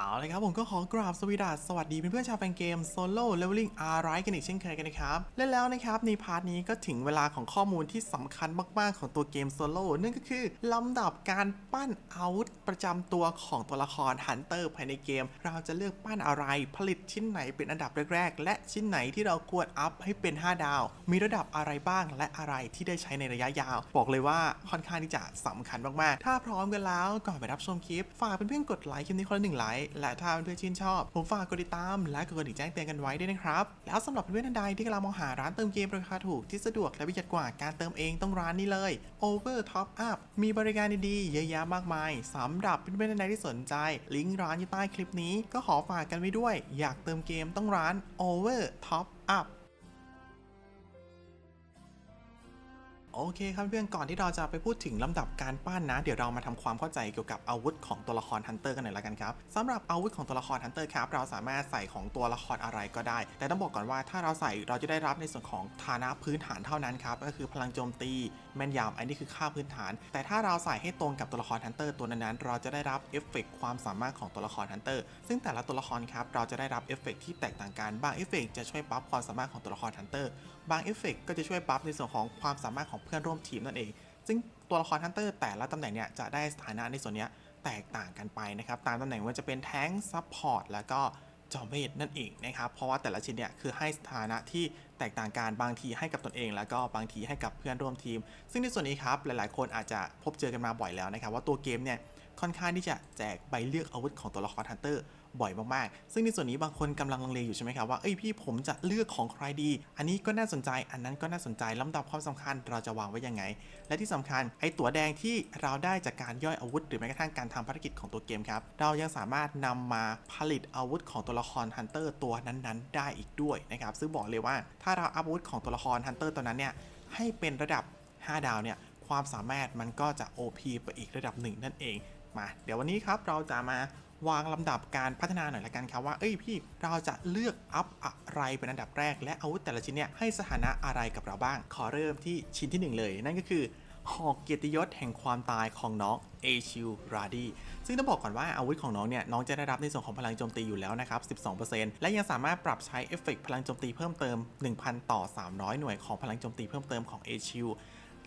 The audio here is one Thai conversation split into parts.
เอาเลยครับผมก็ขอกราบสวีดัสสวัสดีเพื่อนๆชาวแฟนเกมโซโล่เลเวลลิ่งอาร์ไรกันอีกเช่นเคยกันนะครับ และแล้วนะครับในพาร์ทนี้ก็ถึงเวลาของข้อมูลที่สำคัญมากๆของตัวเกมโซโล่นั่นก็คือลำดับการปั้นอาวุธประจำตัวของตัวละครฮันเตอร์ภายในเกม เราจะเลือกปั้นอะไรผลิตชิ้นไหนเป็นอันดับแรกๆ และชิ้นไหนที่เราควรอัพให้เป็น 5 ดาว มีระดับอะไรบ้างและอะไรที่ได้ใช้ในระยะยาว บอกเลยว่าค่อนข้างที่จะสำคัญมากๆ ถ้าพร้อมกันแล้วก่อนไปรับชมคลิปฝากเพื่อนๆกดไลค์คลิปนี้คนละหนึ่งไลค์และถ้าเพื่อนชื่นชอบ ผมฝากกดติดตามและกดกระดิ่งแจ้งเตือนกันไว้ด้วยนะครับ แล้วสำหรับเพื่อนๆท่านใดที่กำลังมองหาร้านเติมเกมราคาถูกที่สะดวกและประหยัดกว่าการเติมเองต้องร้านนี้เลย Over Top Up มีบริการดีๆเยอะแยะมากมายสำหรับเพื่อนๆท่านใดที่สนใจ ลิงก์ร้านอยู่ใต้คลิปนี้ก็ขอฝากกันไว้ด้วย อยากเติมเกมต้องร้าน Over Top Up โอเคครับเพื่อนก่อนที่เราจะไปพูดถึงลำดับการปั้นนะ เดี๋ยวเรามาทำความเข้าใจเกี่ยวกับอาวุธของตัวละครฮันเตอร์กันหน่อยละกันครับสำหรับอาวุธของตัวละครฮันเตอร์ครับเราสามารถใส่ของตัวละครอะไรก็ได้ แต่ต้องบอกก่อนว่าถ้าเราใส่เราจะได้รับในส่วนของฐานะพื้นฐานเท่านั้นครับก็คือพลังโจมตีแม่นยำอันนี้คือค่าพื้นฐาน แต่ถ้าเราใส่ให้ตรงกับตัวละครฮันเตอร์ตัวนั้นๆ เราจะได้รับเอฟเฟกต์ความสามารถของตัวละครฮันเตอร์ซึ่งแต่ละตัวละครครับเราจะได้รับเอฟเฟกต์ที่แตกต่างกันบางเอฟเฟกต์จะช่วยบัฟความสามารถของตัวละครฮันเตอร์บางเอฟเฟกต์ก็จะช่วยบัฟในส่วนของความสามารถของเพื่อนร่วมทีมนั่นเอง ซึ่งตัวละครฮันเตอร์แต่ละตำแหน่งเนี่ยจะได้สถานะในส่วนนี้แตกต่างกันไปนะครับตามตำแหน่งว่าจะเป็นแท้งซับพอร์ตแล้วก็ จอมเวทนั่นเองนะครับ เพราะว่าแต่ละชิ้นเนี่ยคือให้สถานะที่แตกต่างกันบางทีให้กับตนเอง แล้วก็บางทีให้กับเพื่อนร่วมทีม ซึ่งในส่วนนี้ครับหลายๆ คนอาจจะพบเจอกันมาบ่อยแล้วนะครับว่าตัวเกมเนี่ยค่อนข้างที่จะแจกใบเลือกอาวุธของตัวละครฮันเตอร์ บ่อยมากๆ ซึ่งในส่วนนี้บางคนกำลังลังเลอยู่ใช่ไหมครับว่าเอ้ยพี่ผมจะเลือกของใครดี อันนี้ก็น่าสนใจอันนั้นก็น่าสนใจลำดับความสำคัญเราจะวางไว้ยังไง และที่สำคัญไอ้ตั๋วแดงที่เราได้จากการย่อยอาวุธ หรือแม้กระทั่งการทำภารกิจของตัวเกมครับเรายังสามารถนำมาผลิตอาวุธของตัวละครฮันเตอร์ตัวนั้นๆ ได้อีกด้วยนะครับซึ่งบอกเลยว่าถ้าเราอัพอาวุธของตัวละครฮันเตอร์ตัวนั้นเนี่ยให้เป็นระดับ 5 ดาวเนี่ยความสามารถมันก็จะ OP ไปอีกระดับหนึ่งนั่นเอง มา เดี๋ยววันนี้ครับเราจะมา วางลำดับการพัฒนาหน่อยละกันครับว่า เอ้ยพี่เราจะเลือกอัพอะไรเป็นอันดับแรก และอาวุธแต่ละชิ้นเนี่ยให้สถานะอะไรกับเราบ้าง ขอเริ่มที่ชิ้นที่หนึ่งเลย นั่นก็คือหอกเกียรติยศแห่งความตายของน้องเอชิลราดีซึ่งต้องบอกก่อนว่าอาวุธของน้องเนี่ย น้องจะได้รับในส่วนของพลังโจมตีอยู่แล้วนะครับ 12%และยังสามารถปรับใช้เอฟเฟกต์พลังโจมตีเพิ่มเติม 1,000 ต่อ 300 หน่วยของพลังโจมตีเพิ่มเติมของเอชิล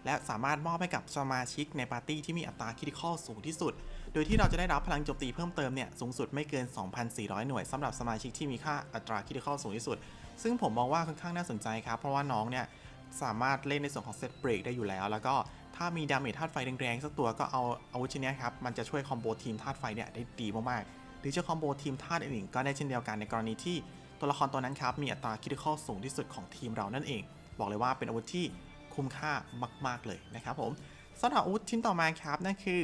และสามารถมอบให้กับสมาชิกในปาร์ตี้ที่มีอัตราคิดิคอลสูงที่สุด โดยที่เราจะได้รับพลังโจมตีเพิ่มเติมเนี่ยสูงสุดไม่เกิน 2,400 หน่วยสำหรับสมาชิกที่มีค่าอัตราคิดิคอลสูงที่สุด ซึ่งผมมองว่าค่อนข้างน่าสนใจครับ เพราะว่าน้องเนี่ยสามารถเล่นในส่วนของเซตเบรกได้อยู่แล้ว แล้วก็ถ้ามีดาเมจธาตุไฟแรงๆสักตัวก็เอาอาวุธชิ้นนี้ครับมันจะช่วยคอมโบทีมธาตุไฟเนี่ยได้ดีมากๆหรือจะคอมโบทีมธาตุอื่นๆก็ได้เช่นเดียวกันในกรณีที่ตัวละครตัวนั้นครับมีอัตราคิดิคอลสูงที่สุดของทีมเรานั่นเอง บอกเลยว่าเป็นอาวุธที่ คุ้มค่ามาก ๆ เลยนะครับผมสำหรับอาวุธชิ้นต่อมาครับนั่นคือ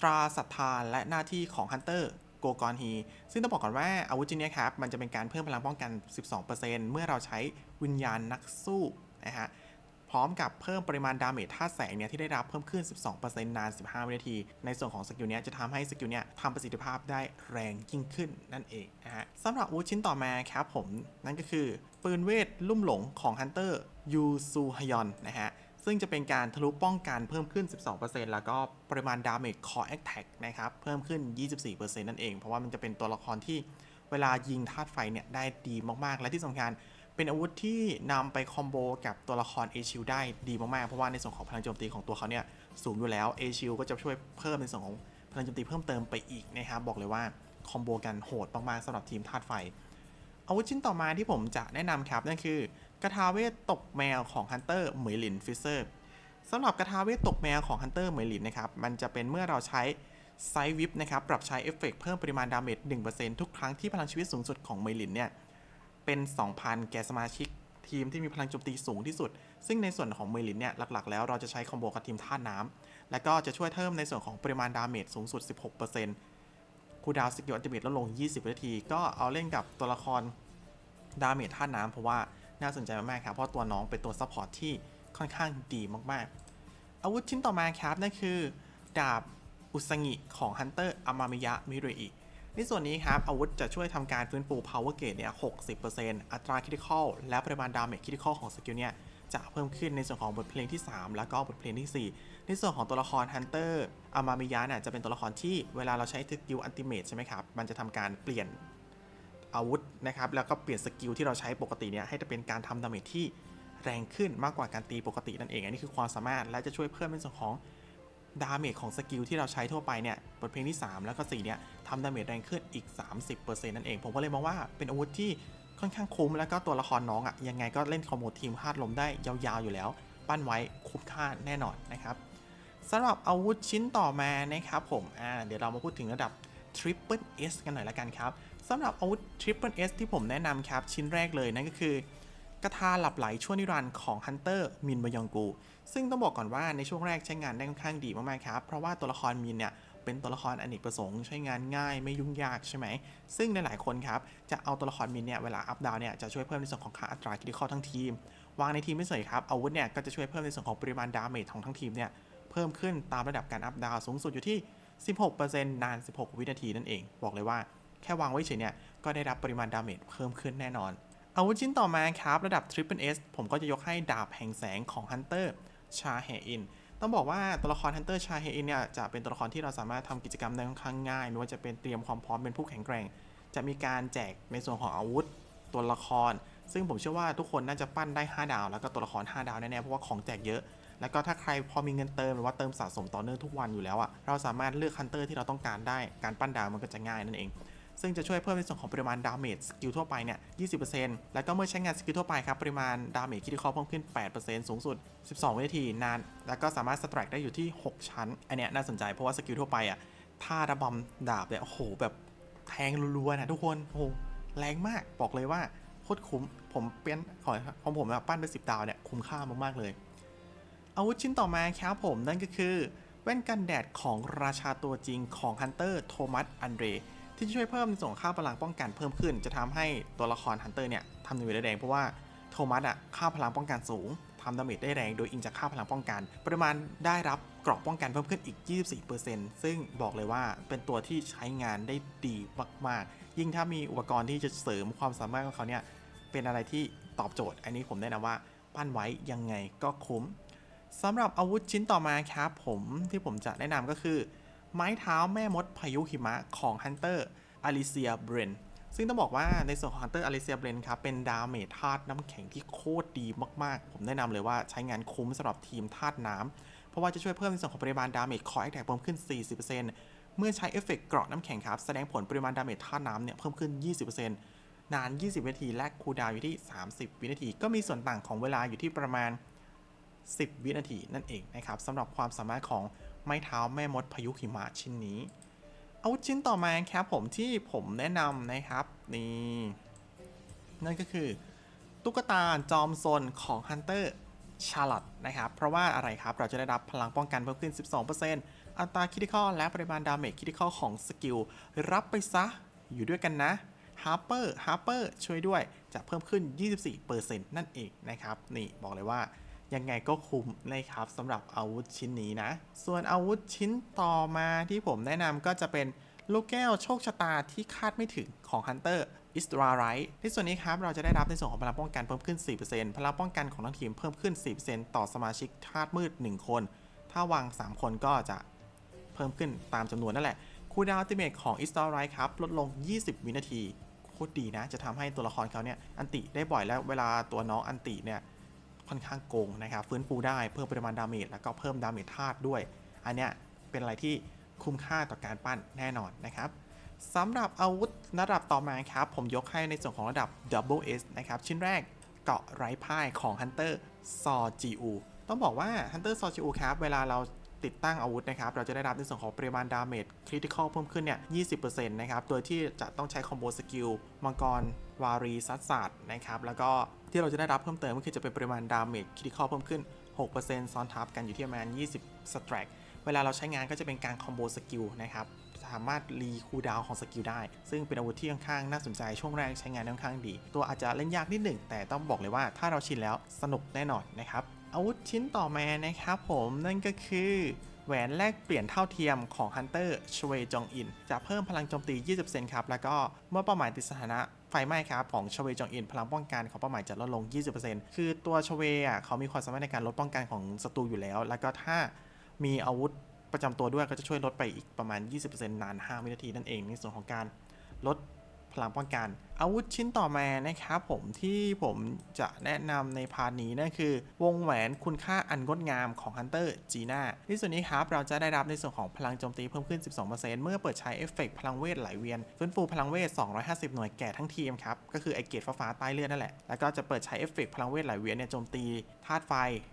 ตราศรัทธาและหน้าที่ของฮันเตอร์โกกอนฮี ซึ่งต้องบอกก่อนว่าอาวุธชิ้นนี้ครับ มันจะเป็นการเพิ่มพลังป้องกัน 12%เมื่อเราใช้วิญญาณนักสู้นะฮะ พร้อมกับเพิ่มปริมาณดาเมจธาตุแสงเนี่ยที่ได้รับเพิ่มขึ้น 12%นาน 15 วินาที ในส่วนของสกิลเนี้ยจะทำให้สกิลเนี้ยทำประสิทธิภาพได้แรงยิ่งขึ้นนั่นเองนะฮะสำหรับอาวุธชิ้นต่อมาครับผม นั่นก็คือ ปืนเวทลุ่มหลงของฮันเตอร์ยูซูฮยอนนะฮะซึ่งจะเป็นการทะลุป้องกันเพิ่มขึ้น 12%แล้วก็ปริมาณดาเมจคอแอคแท็กนะครับ เพิ่มขึ้น 24%นั่นเอง เพราะว่ามันจะเป็นตัวละครที่เวลายิงธาตุไฟเนี่ยได้ดีมากๆ และที่สำคัญ เป็นอาวุธที่นำไปคอมโบกับตัวละครเอชิลได้ดีมากๆ เพราะว่าในส่วนของพลังโจมตีของตัวเขาเนี่ยสูงอยู่แล้วเอชิลก็จะช่วยเพิ่มในส่วนของพลังโจมตีเพิ่มเติมไปอีกนะครับบอกเลยว่าคอมโบกันโหดมากๆสำหรับทีมธาตุไฟ อาวุธชิ้นต่อมาที่ผมจะแนะนำครับนั่นคือกระทาเวทตกแมวของฮันเตอร์เหมยหลินฟิเซอร์สำหรับกระทาเวทตกแมวของฮันเตอร์เหมยหลินนะครับมันจะเป็นเมื่อเราใช้ไซวิปนะครับปรับใช้เอฟเฟกเพิ่มปริมาณดาเมจ1%ทุกครั้งที่พลังชีวิตสูงสุดของเหมยหลินเนี่ย เป็น 2,000 แก่สมาชิกทีมที่มีพลังโจมตีสูงที่สุด ซึ่งในส่วนของเมลินเนี่ย หลักๆ แล้วเราจะใช้คอมโบกับทีมท่าน้ำและก็จะช่วยเพิ่มในส่วนของปริมาณดาเมจสูงสุด 16%คูดาวสกิลอัลติเมทลดลง 20วินาที ก็เอาเล่นกับตัวละครดาเมจท่าน้ำเพราะว่าน่าสนใจมากๆครับ เพราะตัวน้องเป็นตัวซัพพอร์ตที่ค่อนข้างดีมากๆ อาวุธชิ้นต่อมาครับนั่นคือ ดาบอุสงิของฮันเตอร์อามามิยะมิเรอิ ในส่วนนี้ครับ อาวุธจะช่วยทำการฟื้นฟู power gauge เนี่ย 60%อัตรา critical และปริมาณ damage critical ของสกิลเนี่ย จะเพิ่มขึ้นในส่วนของบทเพลงที่ 3 แล้วก็บทเพลงที่ 4 ในส่วนของตัวละครฮันเตอร์อามามิยะเนี่ยจะเป็นตัวละครที่เวลาเราใช้สกิลอันติเมทใช่ไหมครับ มันจะทำการเปลี่ยนอาวุธนะครับ แล้วก็เปลี่ยนสกิลที่เราใช้ปกติเนี่ยให้เป็นการทำดาเมจที่แรงขึ้นมากกว่าการตีปกตินั่นเอง อันนี้คือความสามารถและจะช่วยเพิ่มในส่วนของ ดาเมจของสกิลที่เราใช้ทั่วไปเนี่ยบทเพลงที่ 3 แล้วก็4เนี่ยทำดาเมจแรงขึ้นอีก 30%นั่นเอง ผมก็เลยมองว่าเป็นอาวุธที่ค่อนข้างคุ้มแล้วก็ตัวละครน้องอะ่ะยังไงก็เล่นคอมโบทีมคาดลมได้ยาวๆอยู่แล้ว ปั้นไว้คุ้มค่าแน่นอนนะครับสำหรับอาวุธชิ้นต่อมานะครับผมอ่าเดี๋ยวเรามาพูดถึงระดับ Triple S กันหน่อยละกันครับสำหรับอาวุธ Triple S ที่ผมแนะนำครับชิ้นแรกเลยนั่นก็คือ กระทาหลับไหลชั่วนิรันดร์ของฮันเตอร์มินบยองกู ซึ่งต้องบอกก่อนว่าในช่วงแรกใช้งานได้ค่อนข้างดีมากๆครับ เพราะว่าตัวละครมินเนี่ยเป็นตัวละครอเนกประสงค์ใช้งานง่ายไม่ยุ่งยากใช่ไหม ซึ่งในหลายคนครับ จะเอาตัวละครมินเนี่ยเวลาอัพดาวเนี่ยจะช่วยเพิ่มในส่วนของค่าอัตราคิดข้อทั้งทีม วางในทีมไม่เฉยครับอาวุธเนี่ยก็จะช่วยเพิ่มในส่วนของปริมาณดาเมจของทั้งทีมเนี่ยเพิ่มขึ้นตามระดับการอัพดาวสูงสุดอยู่ที่ 16%นาน 16 วินาทีนั่นเอง บอกเลยว่าแค่วางไว้เฉยเนี่ยก็ได้รับปริมาณดาเมจเพิ่มขึ้นแน่นอน อาวุธชิ้นต่อมาครับ ระดับ Triple S ผมก็จะยกให้ดาบแห่งแสงของฮันเตอร์ชาเฮอิน ต้องบอกว่าตัวละครฮันเตอร์ชาเฮอินเนี่ยจะเป็นตัวละครที่เราสามารถทำกิจกรรมได้ค่อนข้างง่ายไม่ว่าจะเป็นเตรียมความพร้อมเป็นผู้แข็งแกร่ง จะมีการแจกในส่วนของอาวุธตัวละคร ซึ่งผมเชื่อว่าทุกคนน่าจะปั้นได้ 5 ดาว แล้วก็ตัวละคร 5 ดาวแน่ๆเพราะว่าของแจกเยอะ แล้วก็ถ้าใครพอมีเงินเติมหรือว่าเติมสะสมต่อเนื่องทุกวันอยู่แล้วอะเราสามารถเลือกฮันเตอร์ที่เราต้องการได้การปั้นดาวมันก็จะง่ายนั่นเอง ซึ่งจะช่วยเพิ่มในส่วนของปริมาณดาเมจสกิลทั่วไปเนี่ย 20%แล้วก็เมื่อใช้งานสกิลทั่วไปครับ ปริมาณดาเมจคิดคอเพิ่มขึ้น 8%สูงสุด 12 วินาทีนาน แล้วก็สามารถสแตรกได้อยู่ที่ 6 ชั้น อันเนี้ยน่าสนใจเพราะว่าสกิลทั่วไปอะถ้าระบำดาบเนี่ยโอ้โหแบบแทงรัวๆนะทุกคนโอ้โหแรงมากบอกเลยว่าโคตรคุ้มผมเปลี่ยนของของผมอะปั้นไป10ดาวเนี่ยคุ้มค่ามากๆเลย อาวุธชิ้นต่อมาครับผมนั่นก็คือ แว่นกันแดดของราชาตัวจริงของฮันเตอร์โทมัสอันเดร ที่จะช่วยเพิ่มในส่วนค่าพลังป้องกันเพิ่มขึ้น จะทำให้ตัวละครฮันเตอร์เนี่ยทำดาเมจได้แรงเพราะว่าโทมัสอะค่าพลังป้องกันสูงทำดาเมจได้แรงโดยอิงจากค่าพลังป้องกัน ปริมาณได้รับเกราะป้องกันเพิ่มขึ้นอีก 24%ซึ่งบอกเลยว่าเป็นตัวที่ใช้งานได้ดีมากๆ ยิ่งถ้ามีอุปกรณ์ที่จะเสริมความสามารถของเขาเนี่ยเป็นอะไรที่ตอบโจทย์ อันนี้ผมแนะนำว่าปั้นไว้ยังไงก็คุ้มสำหรับอาวุธชิ้นต่อมาครับผมที่ผมจะแนะนำก็คือ ไม้เท้าแม่มดพายุหิมะของฮันเตอร์อลิเซียเบรนซึ่งต้องบอกว่าในส่วนของฮันเตอร์อลิเซียเบรนครับ เป็นดาเมจธาตุน้ำแข็งที่โคตรดีมากๆ ผมแนะนำเลยว่าใช้งานคุ้มสำหรับทีมธาตุน้ำเพราะว่าจะช่วยเพิ่มในส่วนของปริมาณดาเมจคอแอคแท็กเพิ่มขึ้น 40%เมื่อใช้เอฟเฟกต์เกราะน้ำแข็งครับ แสดงผลปริมาณดาเมจธาตุน้ำเนี่ยเพิ่มขึ้น 20%นาน 20 วินาที และคูดาวอยู่ที่ 30 วินาที ก็มีส่วนต่างของเวลาอยู่ที่ประมาณ 10 วินาทีนั่นเองนะครับสำหรับความสามารถของ ไม้เท้าแม่มดพายุหิมะชิ้นนี้ อาวุธชิ้นต่อมาครับผมที่ผมแนะนำนะครับนี่นั่นก็คือ ตุ๊กตาจอมซนของฮันเตอร์ชาร์ลอตนะครับ เพราะว่าอะไรครับ เราจะได้รับพลังป้องกันเพิ่มขึ้น 12%อัตราคิดข้อและปริมาณดาเมจคิดข้อของสกิล รับไปซะอยู่ด้วยกันนะฮาร์เปอร์ฮาร์เปอร์ช่วยด้วยจะเพิ่มขึ้น 24%นั่นเองนะครับ นี่บอกเลยว่า ยังไงก็คุ้มนะครับสำหรับอาวุธชิ้นนี้นะ ส่วนอาวุธชิ้นต่อมาที่ผมแนะนำก็จะเป็นลูกแก้วโชคชะตาที่คาดไม่ถึงของ Hunter i s t r a r i t ในส่วนนี้ครับ เราจะได้รับในส่วนของพลังป้องกันเพิ่มขึ้น 4%พลังป้องกันของทั้งทีมเพิ่มขึ้น 4%ต่อสมาชิกธาตุมืด 1 คน ถ้าวาง 3 คนก็จะเพิ่มขึ้นตามจำนวนนั่นแหละ คูดาวอัลติเมทของ i s t r a r i t ครับ ลดลง 20 วินาที โคตรดีนะ จะทำให้ตัวละครเขาเนี่ย อันติได้บ่อยแล้วเวลาตัวน้องอันติเนี่ย ค่อนข้างโกงนะครับฟื้นฟูได้เพิ่มปริมาณดาเมจแล้วก็เพิ่มดาเมจธาตุด้วย อันเนี้ยเป็นอะไรที่คุ้มค่าต่อการปั้นแน่นอนนะครับสำหรับอาวุธระดับต่อมาครับ ผมยกให้ในส่วนของระดับ Double S นะครับ ชิ้นแรกเกาะไร้พ่ายของ Hunter ซอจิอูต้องบอกว่า Hunter ซอจิอูครับ เวลาเรา ติดตั้งอาวุธนะครับ เราจะได้รับในส่วนของปริมาณดาเมจคริติคอลเพิ่มขึ้นเนี่ย 20%นะครับ โดยที่จะต้องใช้คอมโบสกิลมังกร วารีซัดศาสตร์นะครับ แล้วก็ที่เราจะได้รับเพิ่มเติมก็คือจะเป็นปริมาณดาเมจคริติคอลเพิ่มขึ้น 6%ซ้อนทับกันอยู่ที่ประมาณ 20สแตรกเวลาเราใช้งานก็จะเป็นการคอมโบสกิลนะครับสามารถรีคูลดาวของสกิลได้ ซึ่งเป็นอาวุธที่ค่อนข้างน่าสนใจช่วงแรกใช้งานค่อนข้างดี ตัวอาจจะเล่นยากนิดหนึ่งแต่ต้องบอกเลยว่าถ้าเราชินแล้วสนุกแน่นอนนะครับ อาวุธชิ้นต่อมานะครับผมนั่นก็คือแหวนแลกเปลี่ยนเท่าเทียมของฮันเตอร์ชเวจองอิน จะเพิ่มพลังโจมตี 20%ครับ แล้วก็เมื่อเป้าหมายติดสถานะไฟไหม้ครับของชเวจองอิน พลังป้องกันของเป้าหมายจะลดลง 20%คือตัวชเวอะเขามีความสามารถในการลดป้องกันของศัตรูอยู่แล้ว แล้วก็ถ้ามีอาวุธประจำตัวด้วยก็จะช่วยลดไปอีกประมาณ 20%นาน 5 วินาทีนั่นเองในส่วนของการลด พลังป้องกัน อาวุธชิ้นต่อมานะครับผมที่ผมจะแนะนำในพาร์ทนี้นั่นคือ วงแหวนคุณค่าอันงดงามของฮันเตอร์จีน่าในส่วนนี้ครับเราจะได้รับในส่วนของพลังโจมตีเพิ่มขึ้น 12%เมื่อเปิดใช้เอฟเฟกต์พลังเวทไหลเวียน ฟื้นฟูพลังเวท 250 หน่วยแก่ทั้งทีมครับ ก็คือไอเกตฟ้าใต้เลือดนั่นแหละ แล้วก็จะเปิดใช้เอฟเฟกต์พลังเวทไหลเวียนเนี่ยโจมตีธาตุไฟ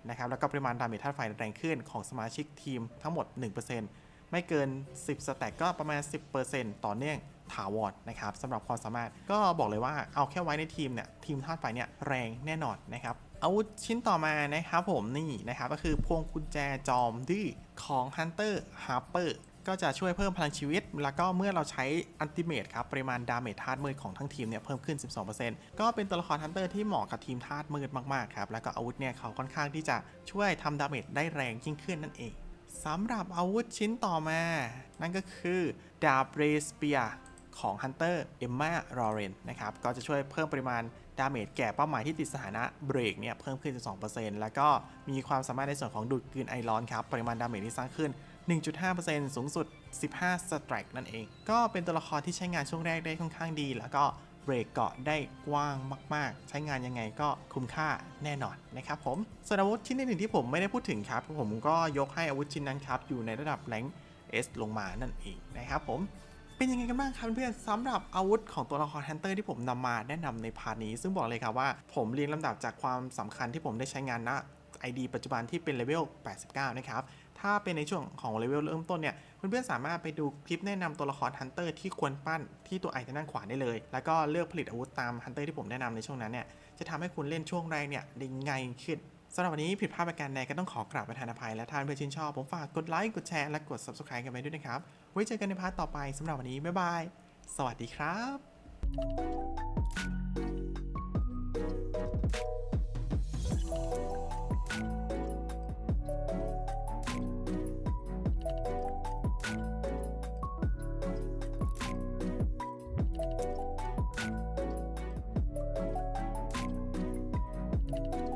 นะครับแล้วก็ปริมาณดาเมจธาตุไฟแรงขึ้นของสมาชิกทีมทั้งหมด 1% ไม่เกิน 10 สแต็กก็ประมาณ 10%ต่อเนื่องถาวรนะครับสำหรับความสามารถก็บอกเลยว่าเอาแค่ไว้ในทีมเนี่ยทีมธาตุไฟเนี่ยแรงแน่นอนนะครับอาวุธชิ้นต่อมานะครับผมนี่นะครับก็คือพวงกุญแจจอมดื้อของ Hunter Harper ก็จะช่วยเพิ่มพลังชีวิต แล้วก็เมื่อเราใช้อันติเมตครับปริมาณดาเมจธาตุมืดของทั้งทีมเนี่ยเพิ่มขึ้น 12%ก็เป็นตัวละครฮันเตอร์ที่เหมาะกับทีมธาตุมืดมากๆครับแล้วก็อาวุธเนี่ยเขาค่อนข้างที่จะช่วยทำดาเมจได้แรงยิ่งขึ้นนั่นเอง สำหรับอาวุธชิ้นต่อมา นั่นก็คือดาบเรสเปียของ Hunter Emma l a w r e n นะครับ ก็จะช่วยเพิ่มปริมาณดาเมจแก่เป้าหมายที่ติดสถานะเบรกเนี่ยเพิ่มขึ้น 12%แล้วก็มีความสามารถในส่วนของดูดกลืนไอรอนครับ ปริมาณดาเมจที่สร้างขึ้น 1.5%สูงสุด 15สตรกนั่นเอง ก็เป็นตัวละครที่ใช้งานช่วงแรกได้ค่อนข้างดี แล้วก็ รกเกาะได้กว้างมาก ๆ ใช้งานยังไงก็คุ้มค่าแน่นอนนะครับผมส่วนอาวุธชิ้นหนึ่งที่ผมไม่ได้พูดถึงครับผมก็ยกให้อาวุธชิ้นนั้นครับอยู่ในระดับแรง S ลงมานั่นเองนะครับผมเป็นยังไงกันบ้างครับเพื่อนๆสำหรับอาวุธของตัวละครฮันเตอร์ที่ผมนำมาแนะนำในพาร์ทนี้ ซึ่งบอกเลยครับว่าผมเรียงลำดับจากความสำคัญที่ผมได้ใช้งานณ ID ปัจจุบันที่เป็นเลเวล 89 นะครับ ถ้าเป็นในช่วงของเลเวลเริ่มต้นเนี่ย เพื่อนๆสามารถไปดูคลิปแนะนำตัวละครฮันเตอร์ที่ควรปั้นที่ตัวไอทางด้านขวาได้เลย แล้วก็เลือกผลิตอาวุธตามฮันเตอร์ที่ผมแนะนำในช่วงนั้นเนี่ยจะทำให้คุณเล่นช่วงแรกเนี่ยได้ง่ายขึ้นสำหรับวันนี้ผิดพลาดประการใดก็ต้องขอกราบประทานอภัยและท่านเพื่อนชื่นชอบ ผมฝากกดไลค์กดแชร์และกด subscribe กันไว้ด้วยนะครับ ไว้เจอกันในพาร์ทต่อไปสำหรับวันนี้บ๊ายบาย สวัสดีครับ